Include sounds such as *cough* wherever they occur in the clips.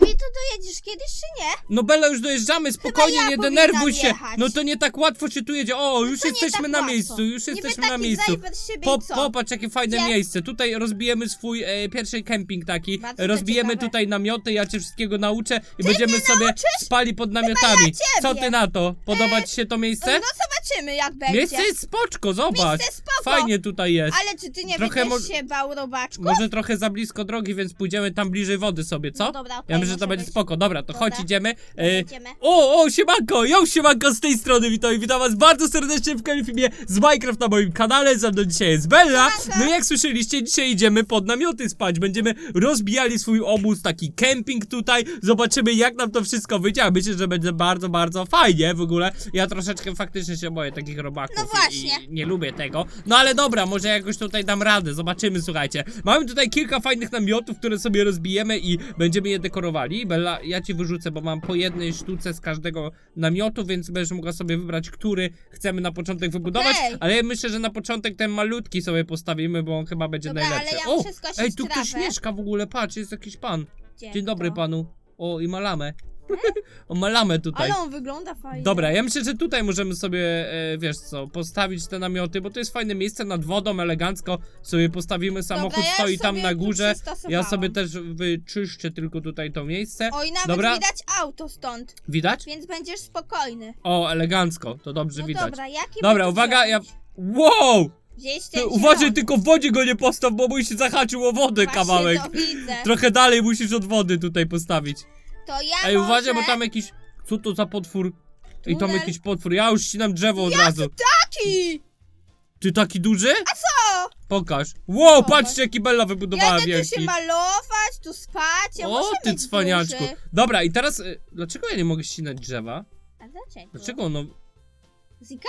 No i to dojedziesz kiedyś czy nie? No Bella, już dojeżdżamy, spokojnie, ja nie denerwuj się. jechać. No to nie tak łatwo się tu jedzie. O, już to nie jesteśmy tak na łatwo. miejscu, już Niby jesteśmy na taki miejscu. zajebać siebie Po, i co? popatrz, jakie fajne Gdzie? miejsce. Tutaj rozbijemy swój e, pierwszy kemping taki. Bardzo to Rozbijemy ciekawe. tutaj namioty, ja cię wszystkiego nauczę i będziemy sobie nauczysz? spali pod namiotami. ja Co ty na to? Podoba ci się to miejsce? No zobaczymy jak będzie. Miejsce jest spoczko, zobacz. Miejsce spoko. Fajnie tutaj jest. Ale czy ty nie Trochę będziesz mo- się bał robaczku? Może trochę za blisko drogi, więc pójdziemy tam bliżej wody sobie, co? No dobra, okej, ja myślę, że to może będzie być. spoko. Dobra, to Dobra. chodź, idziemy. E, Idziemy. o, o, siemanko, ją siemanko z tej strony, witam, witam was bardzo serdecznie w kolejnym filmie z Minecraft na moim kanale, ze mną dzisiaj jest Bella, Siemanko. no i jak słyszeliście, dzisiaj idziemy pod namioty spać, będziemy rozbijali swój obóz, taki kemping tutaj, zobaczymy jak nam to wszystko wyjdzie, a myślę, że będzie bardzo, bardzo fajnie w ogóle, ja troszeczkę faktycznie się boję takich robaków No i, właśnie. i nie lubię tego, no ale dobra, może jakoś tutaj dam radę, zobaczymy, słuchajcie, mamy tutaj kilka fajnych namiotów, które sobie rozbijemy i będziemy je dekorowali, Bella, ja ci wyrzucę, bo mam po jednej sztuce z każdego namiotu, więc będziesz mogła sobie wybrać, który chcemy na początek wybudować, Okej. ale ja myślę, że na początek ten malutki sobie postawimy, bo on chyba będzie Dobra, najlepszy. ale ja o, muszę skosić ej, tu ktoś trawę. mieszka w ogóle, patrz, jest jakiś pan. Dzień dobry panu. O, i ma lamę. O, ma lamę tutaj. Ale on wygląda fajnie. Dobra, ja myślę, że tutaj możemy sobie, e, wiesz co, postawić te namioty, bo to jest fajne miejsce nad wodą, elegancko sobie postawimy, samochód Dobra, ja stoi tam sobie na tu górze. Ja przystosowałam. sobie też wyczyszczę tylko tutaj to miejsce. Oj, nawet Dobra. widać auto stąd, Widać? więc będziesz spokojny. O, elegancko, to dobrze No widać. dobra, jaki Dobra, uwaga, ja... Wow! Ty, uważaj, zielony. tylko w wodzie go nie postaw, bo mój się zahaczył o wodę Właśnie kawałek. to widzę. Trochę dalej musisz od wody tutaj postawić. To ja Ej, może... uważaj, bo tam jakiś... Co to za potwór? Ej, tam Tunel. jakiś potwór, ja już ścinam drzewo od razu. Taki! Ty taki duży? A co? Pokaż. Wow, Zobacz. patrzcie jaki Bella wybudowała Jadę tu wielki. się malować, tu spać, ja O, muszę ty mieć cwaniaczku. duży. Dobra, i teraz... y, Dlaczego ja nie mogę ścinać drzewa? A dlaczego? Dlaczego ono Zika?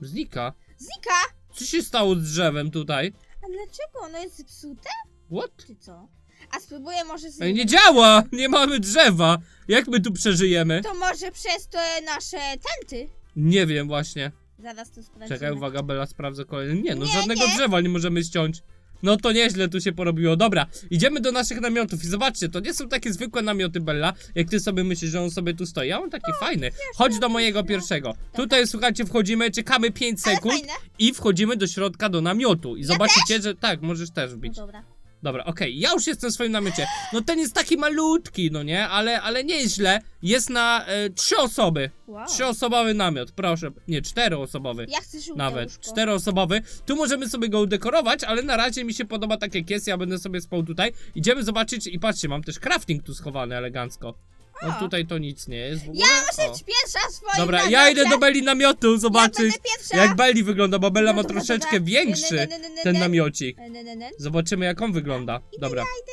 znika? Zika? Co się stało z drzewem tutaj? A dlaczego ono jest zepsute? What? Czy co? A spróbuję może z Ej, nie działa! Nie mamy drzewa! Jak my tu przeżyjemy? To może przez te nasze tenty? Nie wiem właśnie. Zaraz to sprawdzimy. Czekaj, uwaga, Bella sprawdzę kolejny. Nie, no Nie, żadnego nie. drzewa nie możemy ściąć. No to nieźle tu się porobiło. Dobra, idziemy do naszych namiotów i zobaczcie, to nie są takie zwykłe namioty Bella, jak ty sobie myślisz, że on sobie tu stoi. A on taki fajny. Chodź do mojego pierwszego. Tutaj, słuchajcie, wchodzimy, czekamy 5 Ale sekund fajne. i wchodzimy do środka do namiotu. I zobaczycie, że tak, możesz też No wbić. dobra. Dobra, okej, ja już jestem w swoim namiocie. No ten jest taki malutki, no nie, ale, ale nie jest źle. Jest na e, trzy osoby. Wow. Trzyosobowy namiot, proszę. Nie, czteroosobowy. Ja chcę żółte Nawet łóżko. czteroosobowy. Tu możemy sobie go udekorować, ale na razie mi się podoba tak jak jest. Ja będę sobie spał tutaj. Idziemy zobaczyć i patrzcie, mam też crafting tu schowany elegancko. No O. tutaj to nic nie jest w ogóle. Ja muszę O. być pierwsza w swoim Dobra, namiocie. ja idę do Beli namiotu zobaczyć będę pierwsza. jak Beli wygląda, bo Bella No ma dobra, troszeczkę większy Ne, ne, ne, ne, ten ne. namiocik. Ne, ne, ne, ne. Zobaczymy jak on wygląda. Dobra. Ja, idę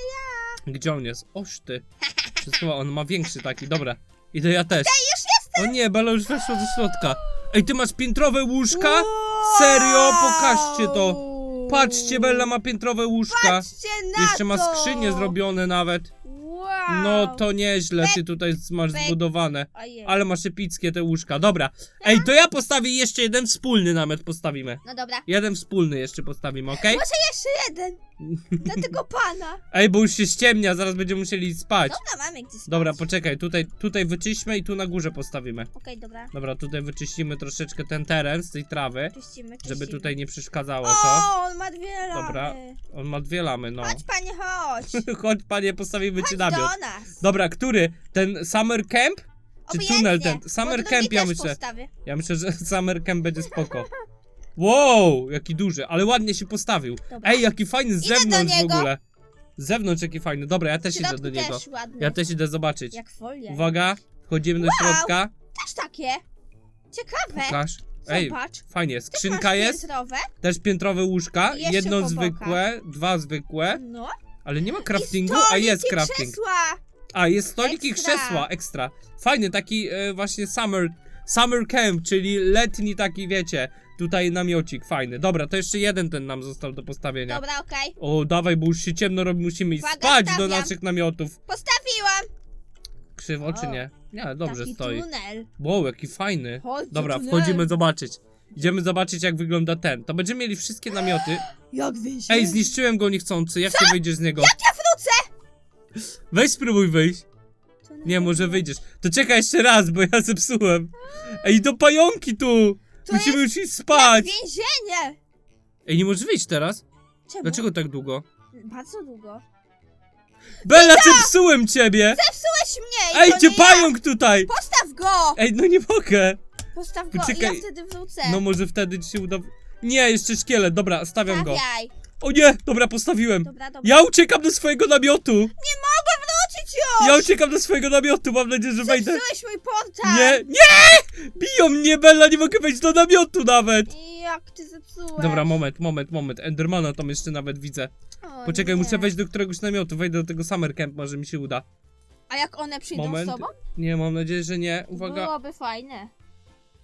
ja. Gdzie on jest? Oż ty. Wszystko on ma większy taki, dobra. Idę ja też. Już jestem. O nie, Bella już weszła do środka. Ej, ty masz piętrowe łóżka? Serio? Pokażcie to. Patrzcie, Bella ma piętrowe łóżka. Patrzcie na Jeszcze ma to. skrzynie zrobione nawet. Wow. No to nieźle, ty tutaj masz zbudowane. Ojej. Ale masz epickie te łóżka. Dobra. Ej, to ja postawię jeszcze jeden wspólny namiot postawimy. No dobra. Jeden wspólny jeszcze postawimy, okej? Może jeszcze jeden. Dla tego *laughs* pana. Ej, bo już się ściemnia, zaraz będziemy musieli spać. Dobra, mamy gdzie spać. Dobra, poczekaj, tutaj, tutaj wyczyśmy i tu na górze postawimy. Okej, dobra. Dobra, tutaj wyczyścimy troszeczkę ten teren z tej trawy, Czyścimy, czyścimy. żeby tutaj nie przeszkadzało to. O, on ma dwie lamy. Dobra, on ma dwie lamy, no. Chodź, panie, chodź. *laughs* Chodź, panie, postawimy ci Chodź namiot. Do nas. Dobra, który? Ten Summer Camp? Czy Obojętnie, tunel ten? bo Summer Camp, ja też myślę. Postawię. Ja myślę, że *laughs* Summer Camp będzie spoko. Wow, jaki duży, ale ładnie się postawił. Dobra. Ej, jaki fajny z Idę do zewnątrz w niego. ogóle. Z zewnątrz jaki fajny. Dobra, ja też idę do niego. też. Ja też idę zobaczyć. Jak folia. Uwaga, wchodzimy do Wow. środka. Też takie. Ciekawe. Pokaż. Ej, Zobacz. fajnie, Też skrzynka masz jest, piętrowe. też piętrowe łóżka, I jeszcze jedno po zwykłe, dwa zwykłe, No. Ale nie ma craftingu, a jest crafting. krzesła. A, jest stolik i Ekstra. krzesła, ekstra. Fajny, taki e, właśnie summer, summer camp, czyli letni taki, wiecie, tutaj namiocik, fajny. Dobra, to jeszcze jeden ten nam został do postawienia. Dobra, okej. O, dawaj, bo już się ciemno robi, musimy iść Uwaga, spać do stawiam. naszych namiotów. Postawiłam. Krzywo czy O, nie? Nie, dobrze Taki stoi. tunel. Wow, jaki fajny. Chodź do Dobra, tunelu. wchodzimy zobaczyć. Idziemy zobaczyć, jak wygląda ten. To będziemy mieli wszystkie namioty. Jak wyjść? Ej, zniszczyłem go niechcący. Jak ty wyjdziesz z niego? Ja wrócę. Weź spróbuj wyjść. Nie, może wyjdziesz. To czekaj jeszcze raz, bo ja zepsułem. Ej, do pająki tu! To Musimy już iść spać! Więzienie! Ej, nie możesz wyjść teraz? Czemu? Dlaczego tak długo? Bardzo długo. Bella, zepsułem ciebie! Zepsułeś mnie! i Ej, to cię nie ja. pająk tutaj! Postaw go! Ej, no nie mogę! Postaw go i Poczekaj. ja wtedy wrócę. No może wtedy ci się uda... Nie, jeszcze szkielet, dobra, stawiam go. Stawiaj. O nie, dobra, postawiłem. Dobra, dobra. Ja uciekam do swojego namiotu! Nie mogę wrócić już! Ja uciekam do swojego namiotu, mam nadzieję, że wejdę. Zepsułeś mój portal! Nie, nie! Biją mnie, Bella, nie mogę wejść do namiotu nawet! Jak ty zepsułeś? Dobra, moment, moment, moment. Endermana tam jeszcze nawet widzę. O, Poczekaj, nie. muszę wejść do któregoś namiotu. Wejdę do tego summer camp, może mi się uda. A jak one przyjdą Moment. z tobą? Nie, mam nadzieję, że nie. Uwaga. Byłoby fajne.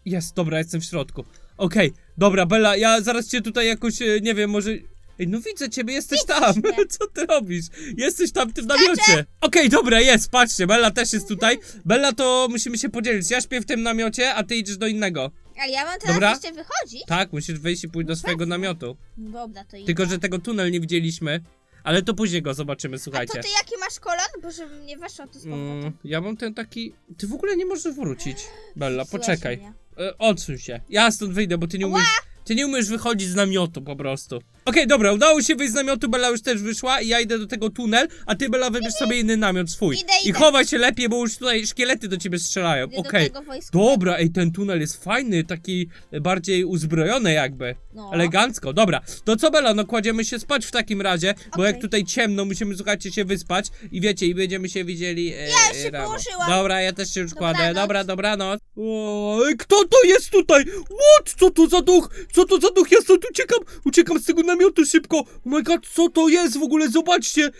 Jest, dobra, jestem w środku. Okej, dobra, Bella, ja zaraz cię tutaj jakoś, e, nie wiem, może... Ej, no widzę ciebie, jesteś tam. mnie. *laughs* Co ty robisz? Jesteś tam w tym namiocie. Okej, dobra, jest, patrzcie, Bella też jest tutaj. Bella, to musimy się podzielić. Ja śpię w tym namiocie, a ty idziesz do innego. Ale ja mam teraz Dobra. jeszcze wychodzić? Tak, musisz wejść i pójść do No swojego namiotu. Dobra, to idę. Tylko, że tego tunel nie widzieliśmy. Ale to później go zobaczymy, A to słuchajcie. ty jaki masz kolor? Bo żebym nie weszła tu z powrotem. Mm, ja mam ten taki. Ty w ogóle nie możesz wrócić. Bella, poczekaj. mnie. E, odsuń się. Ja stąd wyjdę, bo ty nie umiesz. Ty nie umiesz wychodzić z namiotu po prostu. Okej, dobra, udało się wyjść z namiotu, Bella już też wyszła i ja idę do tego tunel, a ty Bella wybierz sobie inny namiot swój. Idę, I idę. chowaj się lepiej, bo już tutaj szkielety do ciebie strzelają. Idę Okej. tego. Dobra, ej, ten tunel jest fajny, taki bardziej uzbrojony jakby. No. Elegancko, dobra. To co Bella, no kładziemy się spać w takim razie, bo Okej. jak tutaj ciemno, musimy, słuchajcie, się wyspać i wiecie, i będziemy się widzieli e, Ja już się rano. położyłam. Dobra, ja też się już kładę, dobra, dobranoc. O, kto to jest tutaj? What? Co to za duch? Co to za duch? Ja stąd uciekam, uciekam z tego namiotu szybko. Oh my god, co to jest w ogóle? Zobaczcie.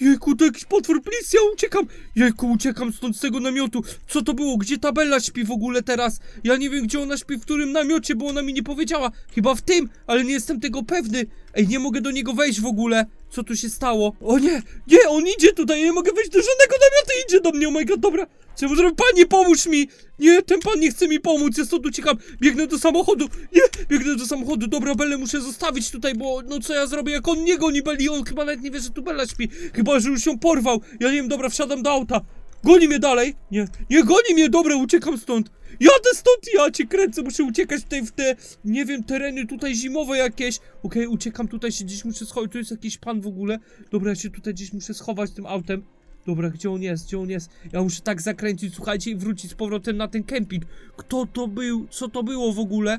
Jejku, to jakiś potwór, please, ja uciekam. Jejku, uciekam stąd z tego namiotu. Co to było? Gdzie ta Bella śpi w ogóle teraz? Ja nie wiem, gdzie ona śpi, w którym namiocie, bo ona mi nie powiedziała. Chyba w tym, ale nie jestem tego pewny. Ej, nie mogę do niego wejść w ogóle. Co tu się stało? O nie, nie, on idzie tutaj, ja nie mogę wejść do żadnego namiotu, idzie do mnie, oh my god, dobra. Ja zrobię? Panie, pomóż mi! Nie, ten pan nie chce mi pomóc, ja stąd uciekam. Biegnę do samochodu, nie, biegnę do samochodu. Dobra, Belę muszę zostawić tutaj, bo no co ja zrobię, jak on nie goni Beli, on chyba nawet nie wie, że tu Bella śpi. Chyba, że już ją porwał. Ja nie wiem, dobra, wsiadam do auta. Goni mnie dalej! Nie, nie goni mnie, dobra, uciekam stąd! Jadę stąd, ja cię kręcę, muszę uciekać tutaj w te, nie wiem, tereny tutaj zimowe jakieś. Okej, uciekam tutaj się gdzieś muszę schować, tu jest jakiś pan w ogóle. Dobra, ja się tutaj gdzieś muszę schować tym autem. Dobra, gdzie on jest, gdzie on jest? Ja muszę tak zakręcić, słuchajcie, i wrócić z powrotem na ten kemping. Kto to był? Co to było w ogóle?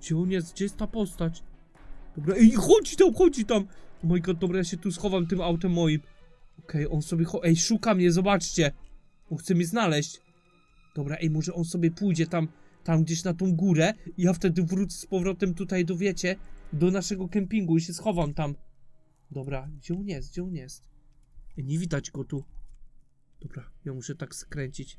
Gdzie on jest? Gdzie jest ta postać? Dobra, ej, chodzi tam, chodzi tam! Oh my god, dobra, ja się tu schowam tym autem moim. Okej, on sobie Ej, szuka mnie, zobaczcie. On chce mnie znaleźć. Dobra, ej, może on sobie pójdzie tam, tam gdzieś na tą górę i ja wtedy wrócę z powrotem tutaj do, wiecie, do naszego kempingu i się schowam tam. Dobra, gdzie on jest, gdzie on jest? Ej, nie widać go tu. Dobra, ja muszę tak skręcić.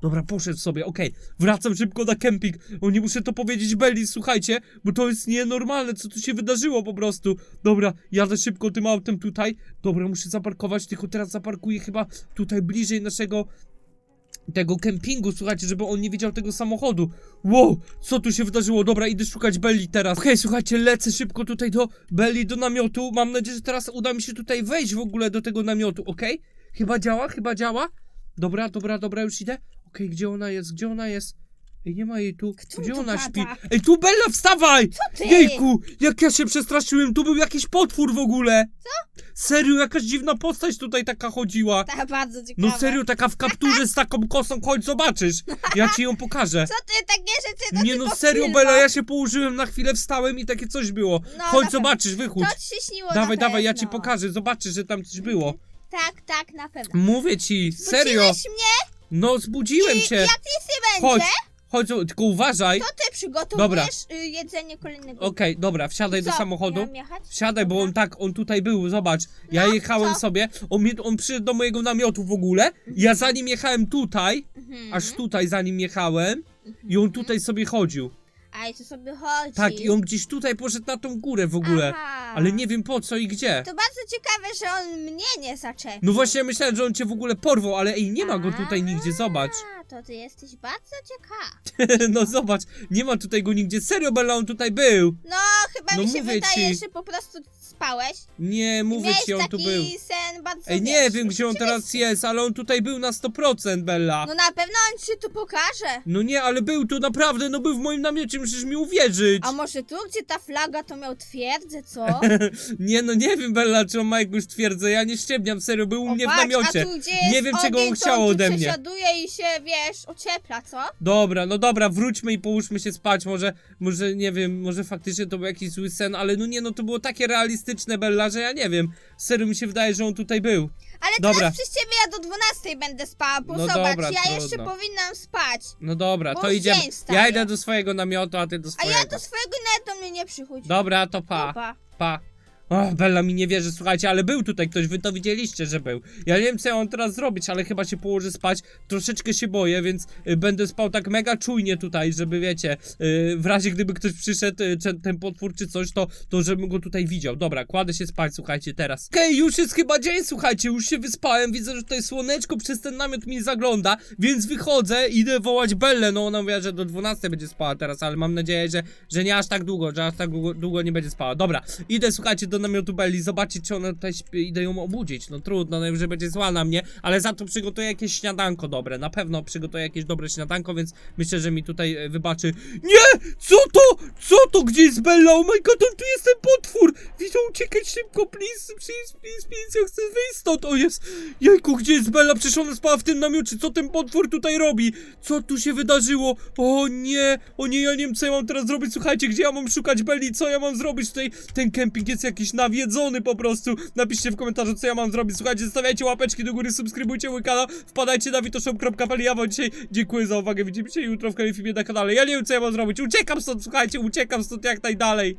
Dobra, poszedł sobie, okej. Wracam szybko na kemping. O, nie muszę to powiedzieć Belli, słuchajcie, bo to jest nienormalne, co tu się wydarzyło po prostu. Dobra, jadę szybko tym autem tutaj. Dobra, muszę zaparkować, tylko teraz zaparkuję chyba tutaj bliżej naszego tego kempingu, słuchajcie, żeby on nie widział tego samochodu. Wow, co tu się wydarzyło? Dobra, idę szukać Belli teraz. Okej, słuchajcie, lecę szybko tutaj do Belli, do namiotu. Mam nadzieję, że teraz uda mi się tutaj wejść w ogóle do tego namiotu, okej? Chyba działa, chyba działa. Dobra, dobra, dobra, już idę. Okej, gdzie ona jest, gdzie ona jest? Ej, nie ma jej tu. Kto gdzie tu ona gada? śpi? Ej, tu Bella, wstawaj! ty? Jejku, jak ja się przestraszyłem, tu był jakiś potwór w ogóle. Co? Serio, jakaś dziwna postać tutaj taka chodziła. Ta bardzo ciekawe. No serio, taka w kapturze z taką kosą, chodź zobaczysz. Ja ci ją pokażę. Co ty takie rzeczy to Nie no serio. Bella, ja się położyłem na chwilę, wstałem i takie coś było. No, Chodź zobaczysz, wychódź. To ci się śniło Dawaj, na dawaj, ja ci pewno. pokażę, zobaczysz, że tam coś było. Tak, tak, na pewno. Mówię ci, serio. Budziłeś mnie No, zbudziłem i cię. jak nic nie będzie, chodź, tylko uważaj. to ty przygotowujesz Dobra. y, jedzenie kolejnego Okej, dobra, wsiadaj do Co, samochodu. miałam jechać? Wsiadaj, bo on tak, on tutaj był, zobacz. Ja No, jechałem co? sobie, on, mnie, on przyszedł do mojego namiotu w ogóle. Ja za nim jechałem tutaj, Mhm. aż tutaj za nim jechałem. I on tutaj sobie chodził. A i co sobie chodzi? Tak, i on gdzieś tutaj poszedł na tą górę w ogóle. Aha. Ale nie wiem po co i gdzie. To bardzo ciekawe, że on mnie nie zaczepił. No właśnie myślałem, że on cię w ogóle porwał, ale ej, nie ma go tutaj nigdzie, zobacz. To ty jesteś bardzo ciekawy. *laughs* No zobacz, nie ma tutaj go nigdzie. Serio, Bella, on tutaj był. No, chyba No mi się mówię wydaje, ci. że po prostu spałeś? Nie, mówię Miałeś ci, on taki tu był. sen bardzo Ej, nie wiesz, wiem, gdzie on teraz jest, ale on tutaj był na 100%, Bella. No na pewno on ci tu pokaże. No nie, ale był tu naprawdę, no był w moim namiocie, musisz mi uwierzyć. A może tu, gdzie ta flaga, to miał twierdzę, co? *laughs* Nie, no nie wiem, Bella, czy on ma jakąś twierdzę, ja nie ściemniam, serio, był u mnie w namiocie. A tu, gdzie jest Nie wiem, czego on ogień, to chciał tu ode mnie. przesiaduje i się, wiesz, ociepla, co? Dobra, no dobra, wróćmy i połóżmy się spać, może, może, nie wiem, może faktycznie to był jakiś zły sen, ale no nie, no to było takie realistyczne, Bella, że ja nie wiem, serio mi się wydaje, że on tutaj był. Ale Dobra. teraz przez ciebie ja do 12 będę spała, bo No zobacz, dobra, ja trudno. jeszcze powinnam spać. No dobra, Bo to już idziemy. dzień wstaje. Ja idę do swojego namiotu, a ty do A swojego. ja do swojego nawet do mnie nie przychodź. Dobra, to pa. Opa. Pa. O, Bella mi nie wierzy, słuchajcie, ale był tutaj ktoś, wy to widzieliście, że był. Ja nie wiem, co ja mam teraz zrobić, ale chyba się położę spać. Troszeczkę się boję, więc y, będę spał tak mega czujnie tutaj, żeby wiecie, y, w razie gdyby ktoś przyszedł, y, ten potwór czy coś, to, to żebym go tutaj widział. Dobra, kładę się spać, słuchajcie, teraz. Okej, już jest chyba dzień, słuchajcie, już się wyspałem, widzę, że tutaj słoneczko przez ten namiot mi zagląda, więc wychodzę, idę wołać Bellę, no ona mówi, że do 12 będzie spała teraz, ale mam nadzieję, że, że nie aż tak długo, że aż tak długo, długo nie będzie spała. Dobra, idę, słuchajcie, do namiotu Belli, zobaczyć, czy ona tutaj śpi, idę ją obudzić. No trudno, najwyżej będzie zła na mnie, ale za to przygotuję jakieś śniadanko dobre, na pewno przygotuję jakieś dobre śniadanko, więc myślę, że mi tutaj e, wybaczy. Nie! Co to? Co to? Gdzie jest Bella? Oh my god, tu jest ten potwór! Widzę, uciekać szybko, please, please, please, please, ja chcę wyjść stąd, o jest! Jejku, gdzie jest Bella? Przecież ona spała w tym namiocie, co ten potwór tutaj robi? Co tu się wydarzyło? O nie, o nie, ja nie wiem, co ja mam teraz zrobić, słuchajcie, gdzie ja mam szukać Belli, co ja mam zrobić tutaj? Ten kemping jest nawiedzony po prostu. Napiszcie w komentarzu, co ja mam zrobić, słuchajcie, zostawiajcie łapeczki do góry, subskrybujcie mój kanał, wpadajcie na witoshop.pl, ja wam dzisiaj dziękuję za uwagę, widzimy się jutro w kolejnym filmie na kanale, ja nie wiem, co ja mam zrobić, uciekam stąd, słuchajcie, uciekam stąd jak najdalej.